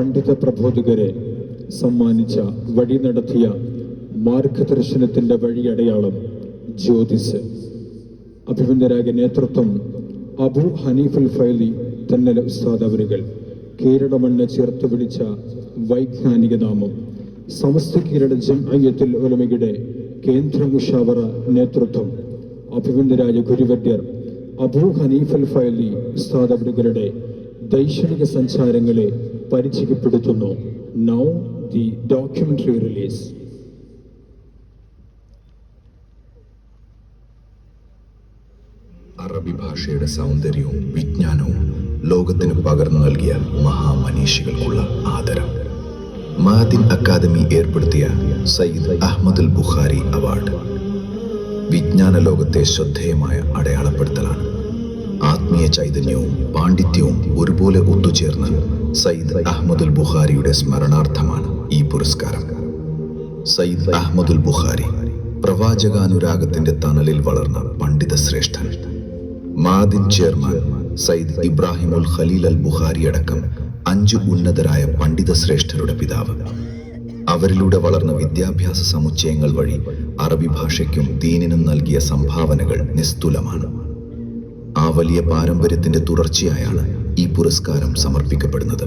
പണ്ഡിത പ്രബോധകരെ സമ്മാനിച്ച വഴി നടത്തിയ മാർഗദർശനത്തിന്റെ വഴിയടയാളം ജ്യോതിസ്. അഭിമന്യരായ നേതൃത്വം അബു ഹനീഫുൽ ഫൈലി തന്നല ഉസ്താദ് അവരുകൾ കേരളമണ്ണ് ചേർത്ത് പിടിച്ച വൈജ്ഞാനിക നാമം സമസ്ത കേരള ജംഅയ്യത്തുൽ ഉലമയുടെ കേന്ദ്ര മുഷാവറ നേതൃത്വം അഭിമന്യരായ ഗുരുവര്യർ അബു ഹനീഫുൽ ഫൈലി ഉസ്താദ് അവരുകളുടെ ദൈക്ഷണിക സഞ്ചാരങ്ങളെ പരിചയപ്പെടുത്തുന്നു. നൗ ദി ഡോക്യുമെന്ററി റിലീസ് അറബി ഭാഷയുടെ സൗന്ദര്യവും വിജ്ഞാനവും ലോകത്തിന് പകർന്നു നൽകിയ മഹാമനീഷികൾക്കുള്ള ആദരം. മഹദിൻ അക്കാദമി ഏർപ്പെടുത്തിയ സയ്യിദ് അഹമ്മദുൽ ബുഖാരി അവാർഡ് വിജ്ഞാന ലോകത്തെ ശ്രദ്ധേയമായ അടയാളപ്പെടുത്തലാണ്. ആത്മീയ ചൈതന്യവും പാണ്ഡിത്യവും ഒരുപോലെ ഒത്തുചേർന്ന സയ്യിദ് അഹമ്മദുൽ ബുഖാരിയുടെ സ്മരണാർത്ഥമാണ് ഈ പുരസ്കാരം. സയ്യിദ് അഹമ്മദുൽ ബുഖാരി പ്രവാചകാനുരാഗത്തിന്റെ തണലിൽ വളർന്ന പണ്ഡിത ശ്രേഷ്ഠൻ മാദിൻ ചെയർമാൻ സയ്യിദ് ഇബ്രാഹിമുൽ ഖലീൽ അൽ ബുഖാരി അടക്കം അഞ്ച് ഉന്നതരായ പണ്ഡിത ശ്രേഷ്ഠരുടെ പിതാവ്. അവരിലൂടെ വളർന്ന വിദ്യാഭ്യാസ സമുച്ചയങ്ങൾ വഴി അറബി ഭാഷയ്ക്കും ദീനിനും നൽകിയ സംഭാവനകൾ നിസ്തുലമാണ്. വലിയ പാരമ്പര്യത്തിന്റെ തുടർച്ചയായാണ് ഈ പുരസ്കാരം സമർപ്പിക്കപ്പെടുന്നത്.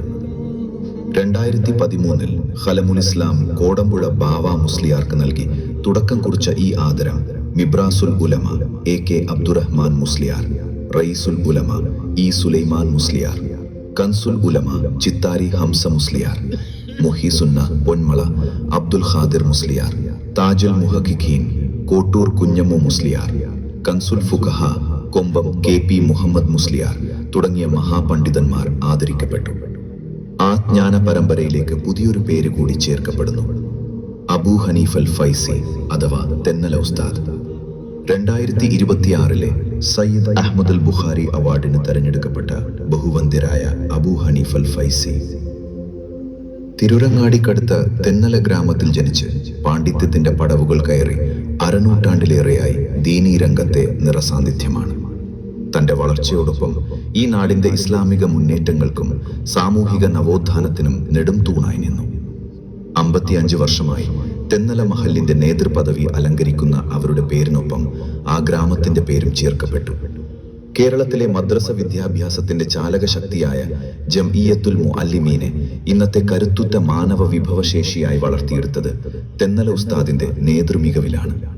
രണ്ടായിരത്തി പതിമൂന്നിൽ ഹലമുൽ ഇസ്ലാം കോടമ്പുഴ ബാവ മുസ്ലിയാർക്ക് നൽകി തുടക്കം കുറിച്ച ഈ ആദരം Mibrasul Ulama A K Abdurahman Musliyar Raeesul Ulama E Sulaiman Musliyar Kanzul Ulama Chittari Hamza Musliyar Muhyissunna Ponmala Abdul Khadir Musliyar Tajul Muhaqqiqeen Kottoor Kunhammu Musliyar Kanzul Fuqaha Kombam K P Muhammad Musliyar തുടങ്ങിയ മഹാപണ്ഡിതന്മാർ ആദരിക്കപ്പെട്ടു. ആ ജ്ഞാന പരമ്പരയിലേക്ക് പുതിയൊരു പേര് കൂടി ചേർക്കപ്പെടുന്നു. അബൂ ഹനീഫൽ ഫൈസി അഥവാ തെന്നല ഉസ്താദ്. രണ്ടായിരത്തി ഇരുപത്തിയാറിലെ സയ്യിദ് അഹമ്മദ് അൽ ബുഖാരി അവാർഡിന് തെരഞ്ഞെടുക്കപ്പെട്ട ബഹുവന്ധ്യരായ അബൂ ഹനീഫൽ ഫൈസി തിരുരങ്ങാടിക്കടുത്ത് തെന്നല ഗ്രാമത്തിൽ ജനിച്ച് പാണ്ഡിത്യത്തിന്റെ പടവുകൾ കയറി അരനൂറ്റാണ്ടിലേറെയായി ദീനീ രംഗത്തെ നിറസാന്നിധ്യമാണ്. തന്റെ വളർച്ചയോടൊപ്പം ഈ നാടിന്റെ ഇസ്ലാമിക മുന്നേറ്റങ്ങൾക്കും സാമൂഹിക നവോത്ഥാനത്തിനും നെടും തൂണായി നിന്നു. അമ്പത്തിയഞ്ച് വർഷമായി തെന്നല മഹലിന്റെ നേതൃപദവി അലങ്കരിക്കുന്ന അവരുടെ പേരിനൊപ്പം ആ ഗ്രാമത്തിന്റെ പേരും ചേർക്കപ്പെട്ടു. കേരളത്തിലെ മദ്രസ വിദ്യാഭ്യാസത്തിന്റെ ചാലകശക്തിയായ ജംഇയത്തുൽ മുഅല്ലിമീനെ ഇന്നത്തെ കരുത്തുറ്റ മാനവ വിഭവശേഷിയായി വളർത്തിയെടുത്തത് തെന്നല ഉസ്താദിന്റെ നേതൃമികവിലാണ്.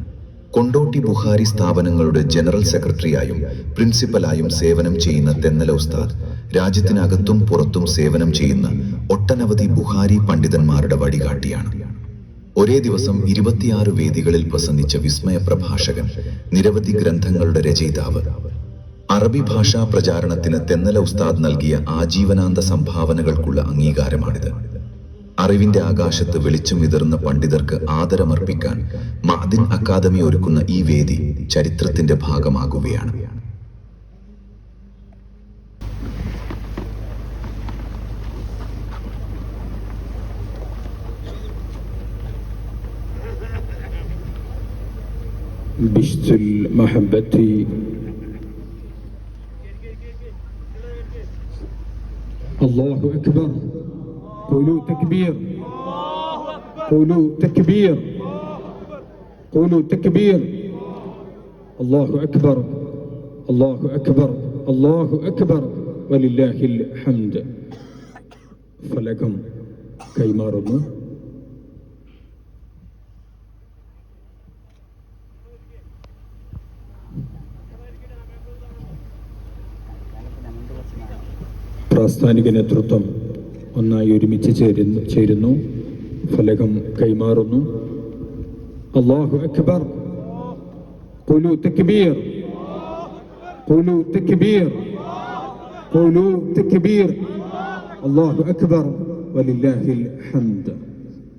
കൊണ്ടോട്ടി ബുഹാരി സ്ഥാപനങ്ങളുടെ ജനറൽ സെക്രട്ടറിയായും പ്രിൻസിപ്പലായും സേവനം ചെയ്യുന്ന തെന്നല ഉസ്താദ് രാജ്യത്തിനകത്തും പുറത്തും സേവനം ചെയ്യുന്ന ഒട്ടനവധി ബുഹാരി പണ്ഡിതന്മാരുടെ വഴികാട്ടിയാണ്. ഒരേ ദിവസം ഇരുപത്തിയാറ് വേദികളിൽ പ്രസംഗിച്ച വിസ്മയ പ്രഭാഷകൻ നിരവധി ഗ്രന്ഥങ്ങളുടെ രചയിതാവ്. അറബി ഭാഷാ പ്രചാരണത്തിന് തെന്നല ഉസ്താദ് നൽകിയ ആജീവനാന്ത സംഭാവനകൾക്കുള്ള അംഗീകാരമാണിത്. അറിവിന്റെ ആകാശത്ത് വെളിച്ചം വിതറുന്ന പണ്ഡിതർക്ക് ആദരമർപ്പിക്കാൻ മഅദിൻ അക്കാദമി ഒരുക്കുന്ന ഈ വേദി ചരിത്രത്തിന്റെ ഭാഗമാകുകയാണ് بشت المحبة الله أكبر قولوا تكبير قولوا تكبير قولوا تكبير الله أكبر الله أكبر الله أكبر ولله الحمد فلكم കൈമാറുന്നു പ്രാസ്ഥാനിക നേതൃത്വം ഒന്നായി ഒരുമിച്ച് ചേരുന്നു ചേരുന്നു. ഫലകം കൈമാറുന്നു. അള്ളാഹു അക്ബർ. കുലു തക്ബീർ. കുലു തക്ബീർ. കുലു തക്ബീർ. അള്ളാഹു അക്ബർ. വലില്ലാഹിൽ ഹംദ്.